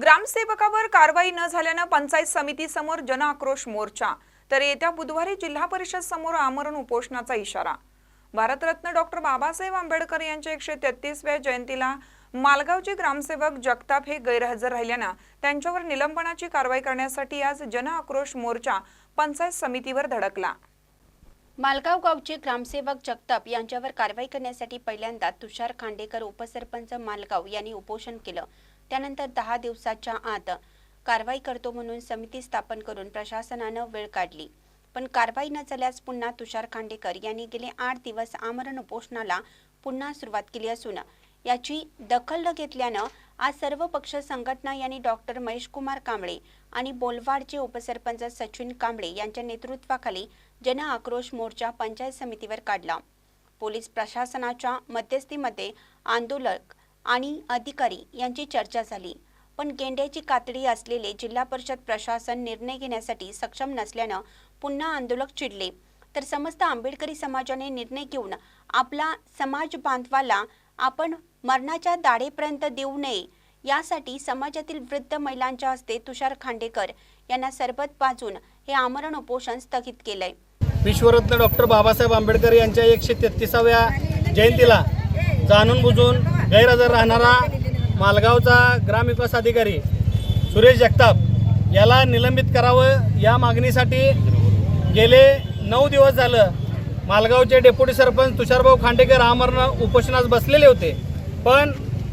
ग्रामसेवकावर कारवाई न झाल्यानं पंचायत समितीसमोर जनआक्रोश मोर्चा तर येत्या बुधवारी जिल्हा परिषद समोर आमरण उपोषणाचा इशारा. भारतरत्न डॉक्टर बाबासाहेब आंबेडकर यांच्या एकशे तेहतीसव्या जयंतीला मालगावचे ग्रामसेवक जगताप हे गैरहजर राहिल्यानं त्यांच्यावर निलंबनाची कारवाई करण्यासाठी आज जनआक्रोश मोर्चा पंचायत समितीवर धडकला. मालगाव गावचे ग्रामसेवक जगताप यांच्यावर कारवाई करण्यासाठी पहिल्यांदा तुषार खांडेकर उपसरपंच मालगाव यांनी उपोषण केलं. त्यानंतर दहा दिवसाच्या आत कारवाई करतो म्हणून समिती स्थापन करून प्रशासनानं वेळ काढली. पण कारवाई न झाल्यास पुन्हा तुषार खांडेकर यांनी गेले आठ दिवस आमरण उपोषणाला पुन्हा सुरुवात केली असून याची दखल न घेतल्यानं आज सर्व पक्ष संघटना यांनी डॉक्टर महेशकुमार कांबळे आणि बोलवाडचे उपसरपंच सचिन कांबळे यांच्या नेतृत्वाखाली जन आक्रोश मोर्चा पंचायत समितीवर काढला. पोलीस प्रशासनाच्या मध्यस्थीमध्ये आंदोलक आणि अधिकारी यांची चर्चा झाली. पण गेंड्याची कातडी असलेले जिल्हा परिषद प्रशासन निर्णय घेण्यासाठी सक्षम नसल्यानं पुन्हा आंदोलक चिडले. तर समस्त आंबेडकरी समाजाने निर्णय घेऊन आपला समाज बांधवाला आपण मरणाच्या दाढेपर्यंत देऊ नये यासाठी समाजातील वृद्ध महिलांच्या हस्ते तुषार खांडेकर यांना सरबत पाजून हे आमरण उपोषण स्थगित केलंय. विश्वरत्न डॉक्टर बाबासाहेब आंबेडकर यांच्या एकशे तेहतीसाव्या जयंतीला जाणून बुजून गैरहजर राहणारा मालगावचा ग्रामविकास अधिकारी सुरेश जगताप याला निलंबित करावं या मागणीसाठी गेले नऊ दिवस झालं. मालगावचे डेप्युटी सरपंच तुषारभाऊ खांडेकर आमरण उपोषणास बसलेले होते. पण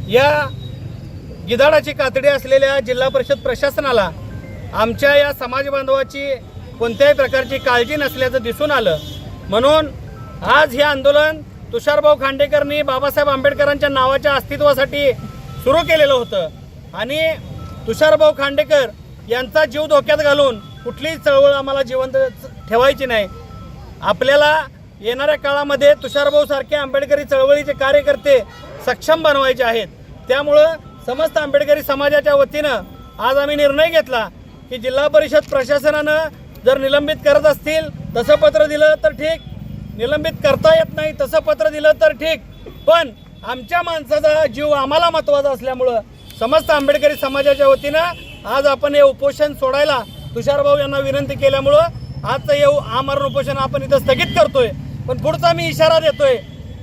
या गिधाडाची कातडी असलेल्या जिल्हा परिषद प्रशासनाला आमच्या या समाज बांधवाची कोणत्याही प्रकारची काळजी नसल्याचं दिसून आलं. म्हणून आज हे आंदोलन तुषारभाऊ खांडेकरनी बाबासाहेब आंबेडकरांच्या नावाच्या अस्तित्वासाठी सुरू केलेलं होतं. आणि तुषारभाऊ खांडेकर यांचा जीव धोक्यात घालून कुठलीच चळवळ आम्हाला जिवंत ठेवायची नाही. आपल्याला येणाऱ्या काळामध्ये तुषारभाऊ सारखे आंबेडकरी चळवळीचे कार्यकर्ते सक्षम बनवायचे आहेत. त्यामुळं समस्त आंबेडकरी समाजाच्या वतीनं आज आम्ही निर्णय घेतला की जिल्हा परिषद प्रशासनानं जर निलंबित करत असतील तसं पत्र दिलं तर ठीक. निलंबित करता येत नाही तसं पत्र दिलं तर ठीक. पण आमच्या माणसाचा जीव आम्हाला महत्त्वाचा असल्यामुळं समस्त आंबेडकरी समाजाच्या वतीनं आज आपण हे उपोषण सोडायला तुषारभाऊ यांना विनंती केल्यामुळं आजचं हे आमरण उपोषण आपण इथं स्थगित करतोय. पण पुढचा मी इशारा देतोय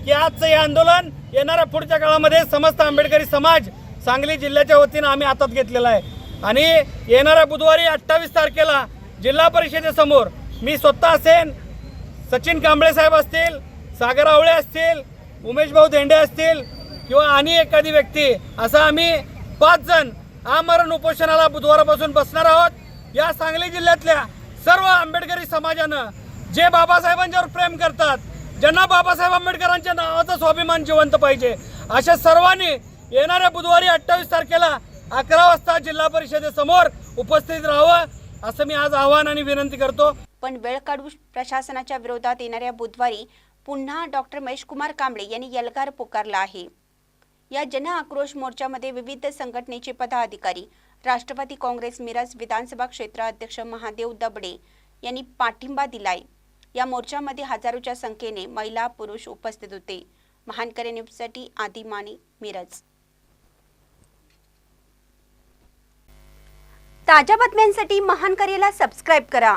की आजचं हे आंदोलन येणाऱ्या पुढच्या काळामध्ये समस्त आंबेडकरी समाज सांगली जिल्ह्याच्या वतीनं आम्ही हातात घेतलेला आहे. आणि येणाऱ्या बुधवारी अठ्ठावीस तारखेला जिल्हा परिषदेसमोर मी स्वतः असेन सचिन कांबळे साहेब असतील सागर आवळे असतील उमेश भाऊ धेंडे असतील किंवा आणि एखादी व्यक्ती असं आम्ही पाच जण आमरण उपोषणाला बुधवारापासून बसणार आहोत. या सांगली जिल्ह्यातल्या सर्व आंबेडकरी समाजानं जे बाबासाहेबांच्यावर प्रेम करतात ज्यांना बाबासाहेब आंबेडकरांच्या नावाचा स्वाभिमान जिवंत पाहिजे अशा सर्वांनी येणाऱ्या बुधवारी अठ्ठावीस तारखेला अकरा वाजता जिल्हा परिषदेसमोर उपस्थित राहावं असं मी आज आवाहन आणि विनंती करतो. पण वेळ काढू प्रशासनाच्या विरोधात येणाऱ्या बुधवारी पुन्हा डॉक्टर महेश कुमार कांबळे यांनी यलगार पुकारला आहे. या जन आक्रोश मोर्चामध्ये विविध संघटनेचे पदाधिकारी राष्ट्रवादी काँग्रेस मिरज विधानसभा क्षेत्र अध्यक्ष महादेव दबडे यांनी पाठिंबा दिलाय. या मोर्चामध्ये हजारोच्या संख्येने महिला पुरुष उपस्थित होते. महानकरे न्यूजसाठी आदी माने मिरज. ताज्या बातम्यांसाठी महानकरेला सबस्क्राईब करा.